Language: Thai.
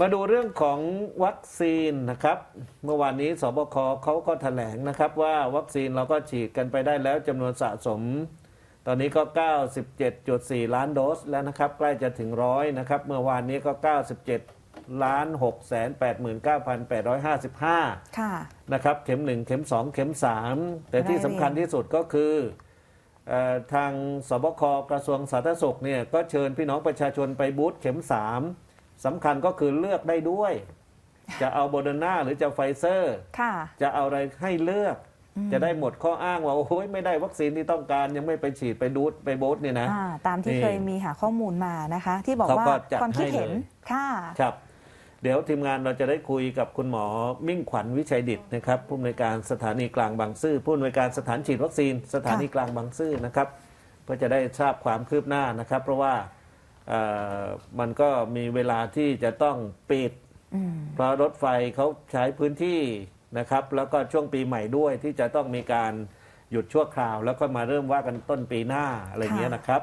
มาดูเรื่องของวัคซีนนะครับ เมื่อวานนี้สบคเขาก็แถลงนะครับว่าวัคซีนเราก็ฉีดกันไปได้แล้วจำนวนสะสม ตอนนี้ก็ 97.4 ล้านโดสแล้วนะครับ ใกล้จะถึงร้อยนะครับ เมื่อวานนี้ก็ 97ล้าน6แสน89,855ค่ะนะครับ เข็ม 1 เข็ม 2 เข็ม 3 แต่ที่ได้เลยสำคัญที่สุดก็คือเออทางสบคกระทรวงสาธารณสุขเนี่ยก็เชิญพี่น้องประชาชนไปบูธเข็ม 3 สำคัญก็คือเลือกได้ด้วย จะเอาโบเดอร์นาหรือจะไฟเซอร์ ค่ะ จะเอาอะไรให้เลือก จะได้หมดข้ออ้างว่า โอ้ยไม่ได้วัคซีนที่ต้องการยังไม่ไปฉีดไปดูดไปบูธเนี่ยนะ อ่าตามที่นี่ เคยมีหาข้อมูลมานะคะ ที่บอกเขาว่าก็จัดความคิดเห็นให้เลยค่ะ ครับ เดี๋ยวทีมงานเราจะได้คุยกับคุณหมอมิ่งขวัญวิชัยดิตนะครับผู้อำนวยการสถานีกลางบางซื่อผู้อำนวยการสถานฉีดวัคซีน สถานีกลางบางซื่อนะครับเพื่อจะได้ทราบความคืบหน้านะครับ เพราะว่าเอ่อ มันก็มีเวลาที่จะต้องปิดอืมเพราะรถไฟเขาใช้พื้นที่นะครับ แล้วก็ช่วงปีใหม่ด้วยที่จะต้องมีการหยุดชั่วคราว แล้วก็มาเริ่มว่ากันต้นปีหน้าอะไรอย่างเงี้ยนะครับ